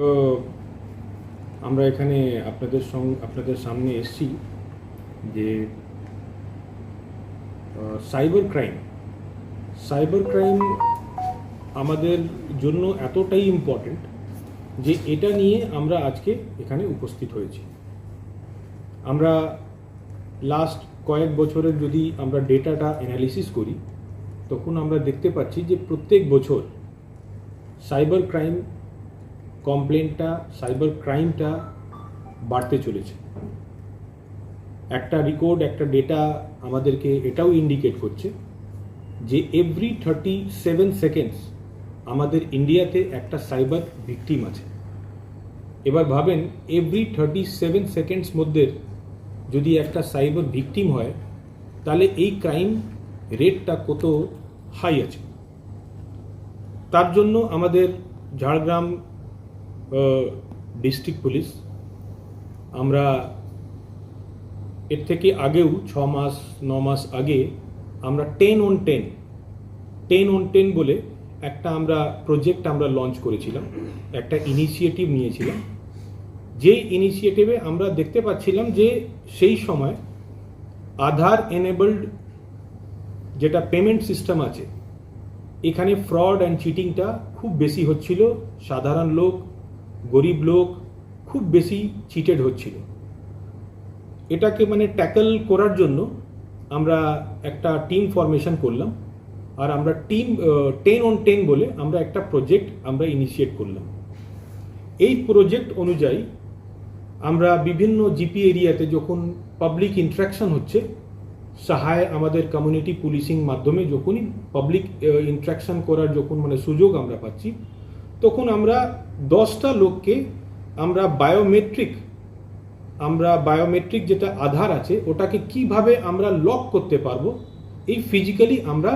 তো আমরা এখানে আপনাদের সঙ্গে আপনাদের সামনে এসেছি যে সাইবার ক্রাইম সাইবার ক্রাইম আমাদের জন্য এতটাই ইম্পর্ট্যান্ট যে এটা নিয়ে আমরা আজকে এখানে উপস্থিত হয়েছি। আমরা লাস্ট কয়েক বছরের যদি আমরা ডেটাটা অ্যানালিসিস করি, তখন আমরা দেখতে পাচ্ছি যে প্রত্যেক বছর সাইবার ক্রাইম কমপ্লেনটা, সাইবার ক্রাইমটা বাড়তে চলেছে। একটা রেকর্ড, একটা ডেটা আমাদেরকে এটাও ইন্ডিকেট করছে যে এভরি থার্টি সেভেন সেকেন্ডস আমাদের ইন্ডিয়াতে একটা সাইবার ভিকটিম আছে। এবার ভাবেন এভরি থার্টি সেভেন সেকেন্ডস মধ্যে যদি একটা সাইবার ভিকটিম হয়, তাহলে এই ক্রাইম রেটটা কত হাই আছে? তার জন্য আমাদের ঝাড়গ্রাম ডিস্ট্রিক্ট পুলিশ। আমরা এর থেকে আগেও ছ মাস, ন মাস আগে আমরা ten on ten ten on ten বলে একটা আমরা প্রজেক্ট আমরা লঞ্চ করেছিলাম, একটা ইনিশিয়েটিভ নিয়েছিলাম। যে ইনিশিয়েটিভে আমরা দেখতে পাচ্ছিলাম যে সেই সময় আধার এনেবলড যেটা পেমেন্ট সিস্টেম আছে, এখানে ফ্রড অ্যান্ড চিটিংটা খুব বেশি হচ্ছিল, সাধারণ লোক গরিব লোক খুব বেশি চিটেড হচ্ছিল। এটাকে মানে ট্যাকল করার জন্য আমরা একটা টিম ফরমেশন করলাম আর আমরা টিম টেন অন টেন বলে আমরা একটা প্রজেক্ট আমরা ইনিশিয়েট করলাম। এই প্রজেক্ট অনুযায়ী আমরা বিভিন্ন জিপি এরিয়াতে যখন পাবলিক ইন্ট্রাকশন হচ্ছে, সহায় আমাদের কমিউনিটি পুলিশিং মাধ্যমে যখনই পাবলিক ইন্ট্রাকশন করার যখন মানে সুযোগ আমরা পাচ্ছি তখন আমরা দশটা লোককে আমরা বায়োমেট্রিক আমরা বায়োমেট্রিক যেটা আধার আছে, ওটাকে কীভাবে আমরা লক করতে পারব, এই ফিজিক্যালি আমরা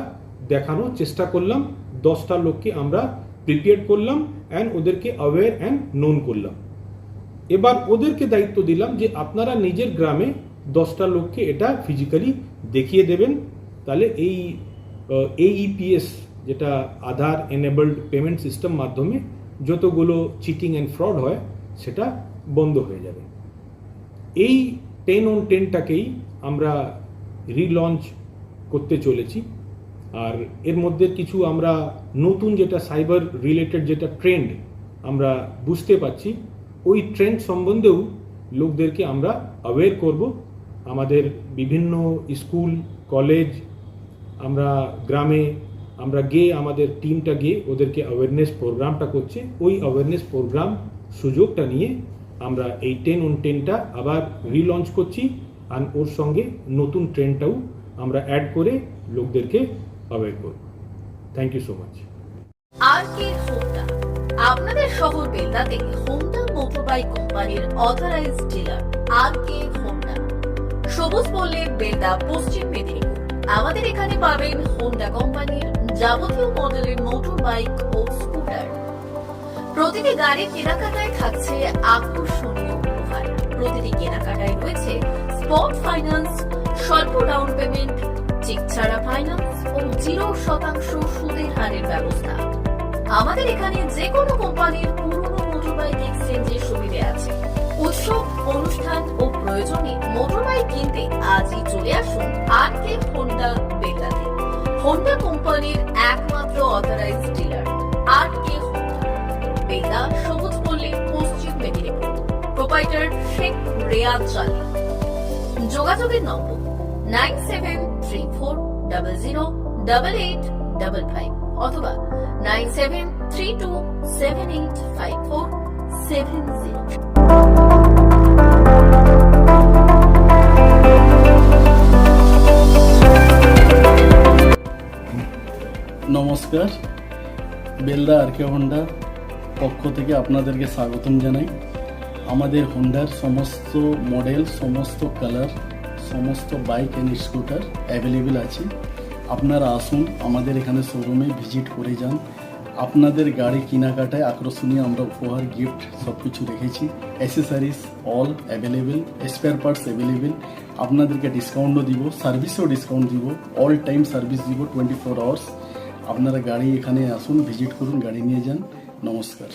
দেখানোর চেষ্টা করলাম। দশটা লোককে আমরা প্রিপেয়ার করলাম অ্যান্ড ওদেরকে অ্যাওয়্যার অ্যান্ড নোন করলাম। এবার ওদেরকে দায়িত্ব দিলাম যে আপনারা নিজের গ্রামে দশটা লোককে এটা ফিজিক্যালি দেখিয়ে দেবেন। তাহলে এই এইইপিএস যেটা আধার এনেবলড পেমেন্ট সিস্টেম মাধ্যমে যতগুলো চিটিং অ্যান্ড ফ্রড হয়, সেটা বন্ধ হয়ে যাবে। এই টেন অন টেনটাকেই আমরা রিলঞ্চ করতে চলেছি। আর এর মধ্যে কিছু আমরা নতুন যেটা সাইবার রিলেটেড যেটা ট্রেন্ড আমরা বুঝতে পারছি, ওই ট্রেন্ড সম্বন্ধেও লোকদেরকে আমরা অ্যাওয়্যার করব। আমাদের বিভিন্ন স্কুল কলেজ আমরা গ্রামে আমরা গিয়ে আমাদের টিমটা গিয়ে ওদেরকে অ্যাওয়ারনেস প্রোগ্রামটা করছে। ওই অ্যাওয়ারনেস প্রোগ্রাম সুযোগটা নিয়ে আমরা এই টেন অন টেনটা আবার রিলঞ্চ করছি আর ওর সঙ্গে নতুন ট্রেনটাও আমরা অ্যাড করে লোকদেরকে অ্যাওয়্যার করব। Thank you so much R K আপনাদের শহর বেলদাতে হোন্ডা মোটরবাইক কোম্পানির authorised dealer R K Honda সবুজ বললে বেলদা, পশ্চিম মেদিনীপুর। আমাদের এখানে পাবেন হোন্ডা কোম্পানির যাবতীয় মডেলের মোটর বাইক ও স্কুটার প্রতিটি গাড়ির কেনাকাটায় থাকছে আকর্ষণীয় উপহার। প্রতিটি কেনাকাটায় রয়েছে স্পট ফাইন্যান্স স্বল্প ডাউন পেমেন্ট চেক ছাড়া ফাইন্যান্স ও জিরো শতাংশ সুদের হারের ব্যবস্থা। আমাদের এখানে যে কোনো কোম্পানির পুরনো মোটরবাইক এক্সচেঞ্জের সুবিধে আছে। উৎসব, অনুষ্ঠান ও প্রয়োজনে মোটরবাইক কিনতে আজই চলে আসুন R K Honda বেতাতে Honda authorised dealer R K Beta সবুজ পল্লী পশ্চিম মেদিনীপুর প্রোপাইটার শেখ রেয়াদ চালি যোগাযোগের নম্বর nine seven three four double zero double eight double five অথবা nine seven three two seven eight five four seven zero নমস্কার। বেলদা আর কে হোন্ডার পক্ষ থেকে আপনাদেরকে স্বাগতম জানাই। আমাদের হোন্ডার সমস্ত মডেল, সমস্ত কালার, সমস্ত বাইক অ্যান্ড স্কুটার অ্যাভেলেবেল আছে। আপনারা আসুন আমাদের এখানে শোরুমে ভিজিট করে যান। আপনাদের গাড়ি কেনাকাটায় আকর্ষণীয় আমরা উপহার গিফট সব কিছু রেখেছি। Accessories all available spare parts available আপনাদেরকে ডিসকাউন্টও দিব সার্ভিসেও ডিসকাউন্ট দিব অল টাইম সার্ভিস দিব টোয়েন্টি ফোর আওয়ার্স আপনারা গাড়ি এখানে আসুন ভিজিট করুন গাড়ি নিয়ে যান। নমস্কার।